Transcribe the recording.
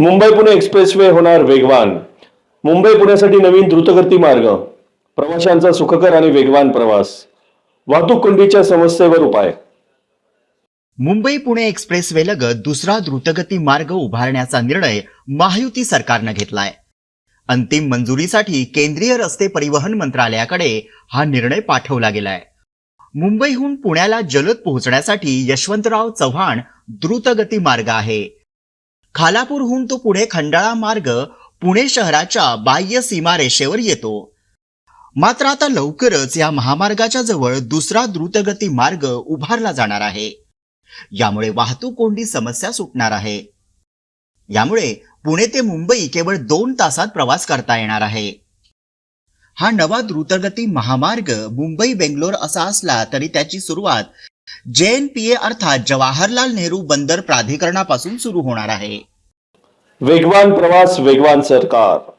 Mumbai Pune expressway होणार वेगवान. मुंबई पुण्यासाठी नवीन द्रुतगती मार्ग. प्रवाशांचा सुखकर आणि वेगवान प्रवास. वाहतूक कोंडीच्या समस्येवर उपाय. मुंबई पुणे एक्सप्रेसवे लगत दुसरा द्रुतगती मार्ग उभारण्याचा निर्णय महायुती सरकारनं घेतलाय. अंतिम मंजुरीसाठी केंद्रीय रस्ते परिवहन मंत्रालयाकडे हा निर्णय पाठवला गेलाय. मुंबईहून पुण्याला जलद पोहोचण्यासाठी यशवंतराव चव्हाण द्रुतगती मार्ग आहे. खालापूरहून तो पुढे खंडाळा मार्ग पुणे शहराच्या बाह्य सीमारेषेवर येतो. मात्र आता लवकरच या महामार्गाच्या जवळ दुसरा द्रुतगती मार्ग उभारला जाणार आहे. यामुळे वाहतूक कोंडी समस्या सुटणार आहे. यामुळे पुणे ते मुंबई केवळ दोन तासात प्रवास करता येणार आहे. हा नवा द्रुतगती महामार्ग मुंबई बेंगलोर असा असला तरी त्याची सुरुवात जेएनपीए अर्थात जवाहरलाल नेहरू बंदर प्राधिकरणापासून सुरू होणार आहे. वेगवान प्रवास वेगवान सरकार.